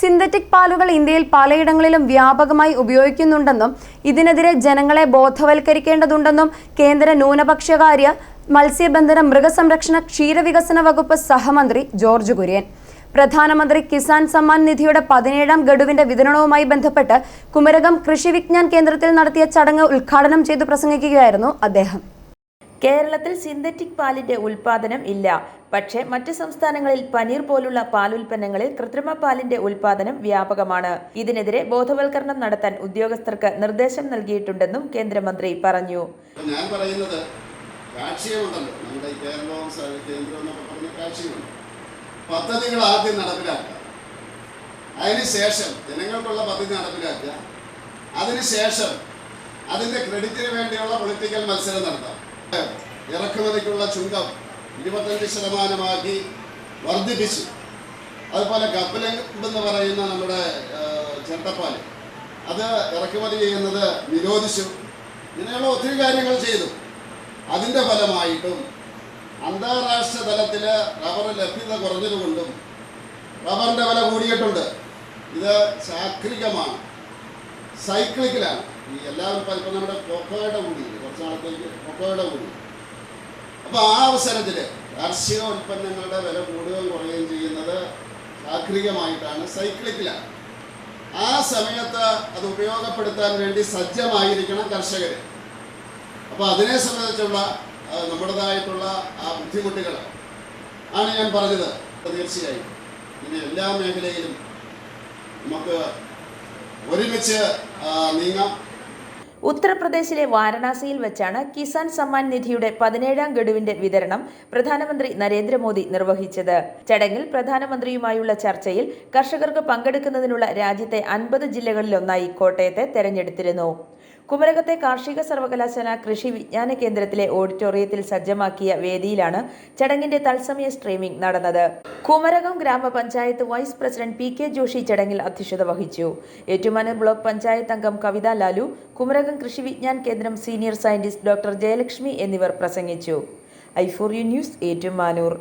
Synthetic പാലുകൾ ഇന്ത്യയിൽ പലയിടങ്ങളിലും വ്യാപകമായി ഉപയോഗിക്കുന്നുണ്ടെന്നും ഇതിനെതിരെ ജനങ്ങളെ ബോധവൽക്കരിക്കേണ്ടതുണ്ടെന്നും കേന്ദ്ര ന്യൂനപക്ഷകാര്യ മത്സ്യബന്ധന മൃഗസംരക്ഷണ ക്ഷീരവികസന വകുപ്പ് സഹമന്ത്രി ജോർജ് കുര്യൻ. പ്രധാനമന്ത്രി കിസാൻ സമ്മാൻ നിധിയുടെ പതിനേഴാം ഗഡുവിന്റെ വിതരണവുമായി ബന്ധപ്പെട്ട് കുമരകം കൃഷി വിജ്ഞാൻ കേന്ദ്രത്തിൽ നടത്തിയ ചടങ്ങ് ഉദ്ഘാടനം ചെയ്തു പ്രസംഗിക്കുകയായിരുന്നു അദ്ദേഹം. കേരളത്തിൽ സിന്തറ്റിക് പാലിന്റെ ഉൽപാദനം ഇല്ല. പക്ഷേ മറ്റ് സംസ്ഥാനങ്ങളിൽ പനീർ പോലുള്ള പാലുൽപ്പന്നങ്ങളിൽ കൃത്രിമ പാലിന്റെ ഉൽപാദനം വ്യാപകമാണ്. ഇതിനെതിരെ ബോധവൽക്കരണം നടത്താൻ ഉദ്യോഗസ്ഥർക്ക് നിർദ്ദേശം നൽകിയിട്ടുണ്ടെന്നും കേന്ദ്രമന്ത്രി പറഞ്ഞു. ഞാൻ പറയുന്നത് നമ്മുടെ പറഞ്ഞ പദ്ധതികൾ ആദ്യം നടപ്പിലാക്കുക. അതിനുശേഷം ജനങ്ങൾക്കുള്ള പദ്ധതി നടപ്പിലാക്കുക. അതിനുശേഷം അതിന്റെ ക്രെഡിറ്റിന് വേണ്ടിയുള്ള പൊളിറ്റിക്കൽ മത്സരം നടത്താം. ഇറക്കുമതിക്കുള്ള ചുങ്കം ഇരുപത്തഞ്ച് ശതമാനമാക്കി വർദ്ധിപ്പിച്ചു. അതുപോലെ കപ്പലങ്ക് എന്ന് പറയുന്ന നമ്മുടെ ചെട്ടപ്പാൽ. അത് ഇറക്കുമതി ചെയ്യുന്നത് നിരോധിച്ചു. ഇങ്ങനെയുള്ള ഒത്തിരി കാര്യങ്ങൾ ചെയ്തു. അതിന്റെ ഫലമായിട്ടും അന്താരാഷ്ട്ര തലത്തിൽ റബ്ബർ ലഭ്യത കുറഞ്ഞതുകൊണ്ടും റബ്ബറിന്റെ വില കൂടിയിട്ടുണ്ട്. ഇത് ചാക്രികമാണ്. സൈക്ലിക്കലാണ്. ഈ എല്ലാവരും ഇപ്പം നമ്മുടെ കൊക്കോയുടെ കൂടി കുറച്ച് നാളത്തേക്ക് കൊക്കോയുടെ കൂടി. അപ്പോൾ ആ അവസരത്തിൽ കാർഷിക ഉൽപ്പന്നങ്ങളുടെ വില കൂടുകയും കുറയുകയും ചെയ്യുന്നത് ചാക്രികമായിട്ടാണ് സൈക്ലിക്കിലാണ്. ആ സമയത്ത് അത് ഉപയോഗപ്പെടുത്താൻ വേണ്ടി സജ്ജമായിരിക്കണം കർഷകർ അപ്പോൾ അതിനെ സംബന്ധിച്ചുള്ള നമ്മുടേതായിട്ടുള്ള ആ ബുദ്ധിമുട്ടുകൾ. ആണ് ഞാൻ പറഞ്ഞത്. തീർച്ചയായും. ഇനി എല്ലാ മേഖലയിലും നമുക്ക് ഒരുമിച്ച് നീങ്ങാം. ഉത്തർപ്രദേശിലെ വാരണാസിയിൽ വെച്ചാണ് കിസാൻ സമ്മാൻ നിധിയുടെ പതിനേഴാം ഗഡുവിന്റെ വിതരണം പ്രധാനമന്ത്രി നരേന്ദ്രമോദി നിർവഹിച്ചത്. ചടങ്ങിൽ പ്രധാനമന്ത്രിയുമായുള്ള ചർച്ചയിൽ കർഷകർക്ക് പങ്കെടുക്കുന്നതിനുള്ള രാജ്യത്തെ അൻപത് ജില്ലകളിലൊന്നായി കോട്ടയത്തെ തെരഞ്ഞെടുത്തിരുന്നു. കുമരകത്തെ കാർഷിക സർവകലാശാല കൃഷി വിജ്ഞാന കേന്ദ്രത്തിലെ ഓഡിറ്റോറിയത്തിൽ സജ്ജമാക്കിയ വേദിയിലാണ് ചടങ്ങിന്റെ തത്സമയ സ്ട്രീമിംഗ് നടന്നത്. Kumarakom grama panchayat vice president P K Joshi ചടങ്ങിൽ അധ്യക്ഷത വഹിച്ചു. ഏറ്റുമാനൂർ ബ്ലോക്ക് പഞ്ചായത്ത് അംഗം കവിത ലാലു കുമരകം കൃഷി വിജ്ഞാൻ കേന്ദ്രം സീനിയർ സയന്റിസ്റ്റ് ഡോക്ടർ ജയലക്ഷ്മി എന്നിവർ പ്രസംഗിച്ചു. I four U news Ettumanoor.